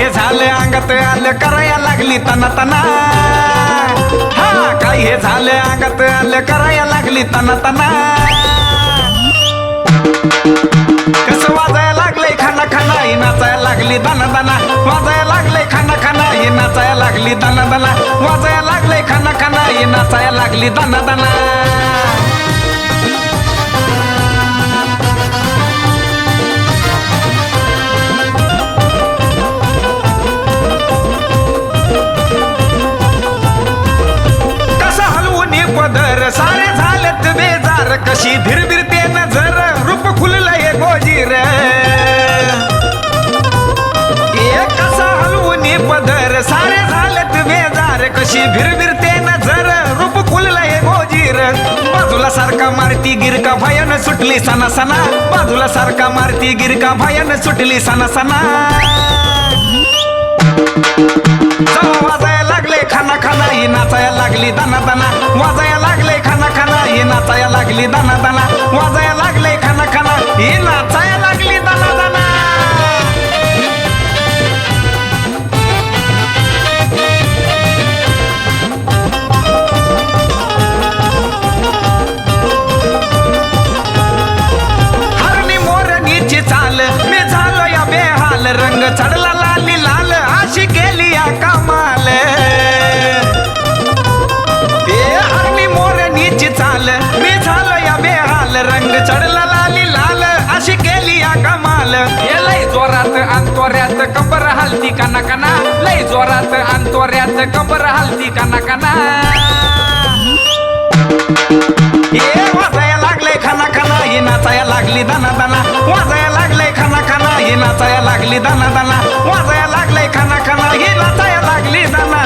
अंगात आलं कराया लागली तना तना. हा काय हे झालं अंगात आलं कराया लागली तना तना. कसं वाजायला लागलंय खाना खाना ही नाचायला लागली दाना दाना. वाजायला लागलंय खाना खाना ही नाचायला लागली दाना दाना. वाजायला लागलंय खाना खाना ही नाचायला लागली दाना दाना. कशी भिरभिरते नजर रूप खुललंय गोजीर कसा हलवून पदर सारे झालेत बेजार कशी भिरभिरते नजर रूप खुललंय गोजीर बाजूला सारखा मारती गिरका भयान सुटली सना सना बाजूला सारखा मारती गिरका भयान सुटली सना सना वाजायला लागले खाना खाना ही नाचायला लागली दाना दाना. वाजायला लागली दाना दाना. वाजायला लागले खाना खाना. ही अंतोऱ्यात कंबर हलती काना काना. लय जोरात अंतोऱ्यात कंबर हलती काना काना. ए वाजाया लागले खाना खाना ही नाचाया लागली दाना दाना. वाजाया लागले खाना खाना ही नाचाया लागली दाना दाना. वाजाया लागले खाना खाना ही नाचाया लागली दाना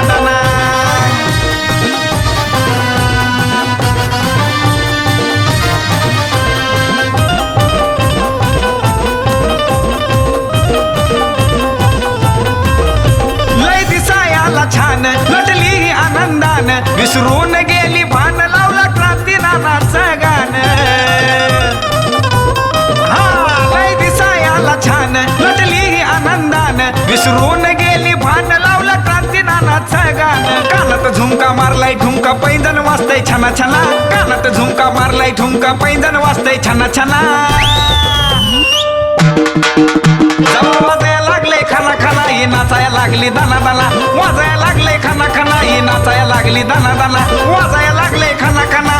विसरून गेली भान लावला क्रांती नानाचं गाण. हा लय दिसायाला छान नटली ही आनंदान. विसरून गेली भान लावला क्रांती नानाचं गाण. कानात झुमका मारलाय ठुमका पैंजण वाजतय छाना छाना. कानात झुमका मारलाय ठुमका पैंजण वाजतय छाना छाना. लागली दाना दाना वाजायला लागले खाना खाना ही नाचायला लागली दाना दाना वाजायला लागले खाना खाना